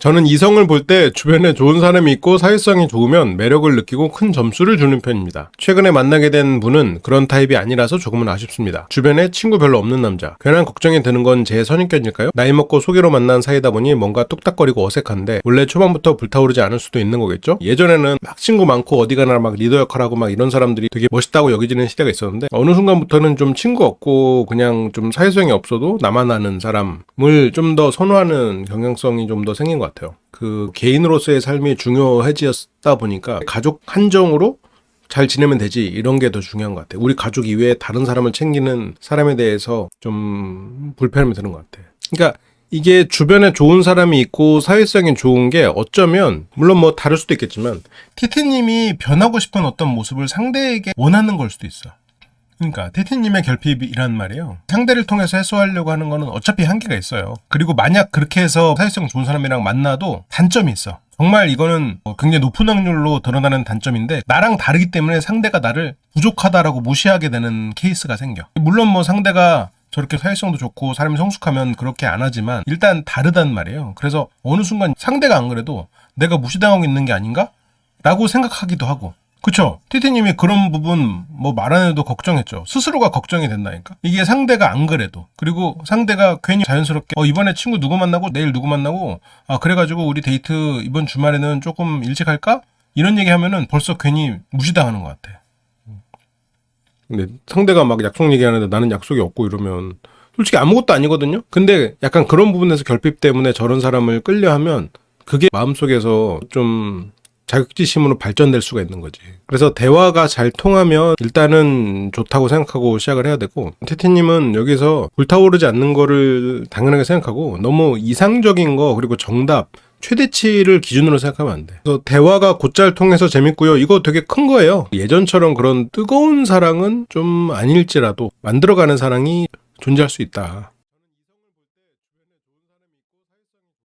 저는 이성을 볼 때 주변에 좋은 사람이 있고 사회성이 좋으면 매력을 느끼고 큰 점수를 주는 편입니다. 최근에 만나게 된 분은 그런 타입이 아니라서 조금은 아쉽습니다. 주변에 친구 별로 없는 남자. 괜한 걱정이 드는 건 제 선입견일까요? 나이 먹고 소개로 만난 사이다 보니 뭔가 뚝딱거리고 어색한데 원래 초반부터 불타오르지 않을 수도 있는 거겠죠? 예전에는 막 친구 많고 어디 가나 막 리더 역할하고 막 이런 사람들이 되게 멋있다고 여기지는 시대가 있었는데 어느 순간부터는 좀 친구 없고 그냥 좀 사회성이 없어도 나만 아는 사람을 좀 더 선호하는 경향성이 좀 더 생긴 것 같아요. 그 개인으로서의 삶이 중요해지었다 보니까 가족 한정으로 잘 지내면 되지 이런 게 더 중요한 것 같아요. 우리 가족 이외에 다른 사람을 챙기는 사람에 대해서 좀 불편함이 드는 것 같아요. 그러니까 이게 주변에 좋은 사람이 있고 사회성이 좋은 게 어쩌면 물론 뭐 다를 수도 있겠지만 티티님이 변하고 싶은 어떤 모습을 상대에게 원하는 걸 수도 있어. 그러니까 티티님의 결핍이란 말이에요. 상대를 통해서 해소하려고 하는 거는 어차피 한계가 있어요. 그리고 만약 그렇게 해서 사회성 좋은 사람이랑 만나도 단점이 있어. 정말 이거는 뭐 굉장히 높은 확률로 드러나는 단점인데 나랑 다르기 때문에 상대가 나를 부족하다라고 무시하게 되는 케이스가 생겨. 물론 뭐 상대가 저렇게 사회성도 좋고 사람이 성숙하면 그렇게 안 하지만 일단 다르단 말이에요. 그래서 어느 순간 상대가 안 그래도 내가 무시당하고 있는 게 아닌가? 라고 생각하기도 하고. 그쵸? 티티님이 그런 부분 뭐 말 안 해도 걱정했죠. 스스로가 걱정이 된다니까? 이게 상대가 안 그래도. 그리고 상대가 괜히 자연스럽게 어, 이번에 친구 누구 만나고 내일 누구 만나고 아, 그래가지고 우리 데이트 이번 주말에는 조금 일찍 할까? 이런 얘기 하면은 벌써 괜히 무시당하는 것 같아. 근데 상대가 막 약속 얘기하는데 나는 약속이 없고 이러면 솔직히 아무것도 아니거든요? 근데 약간 그런 부분에서 결핍 때문에 저런 사람을 끌려 하면 그게 마음속에서 좀 자격지심으로 발전될 수가 있는 거지. 그래서 대화가 잘 통하면 일단은 좋다고 생각하고 시작을 해야 되고 테티님은 여기서 불타오르지 않는 거를 당연하게 생각하고 너무 이상적인 거 그리고 정답 최대치를 기준으로 생각하면 안 돼. 그래서 대화가 곧잘 통해서 재밌고요. 이거 되게 큰 거예요. 예전처럼 그런 뜨거운 사랑은 좀 아닐지라도 만들어가는 사랑이 존재할 수 있다.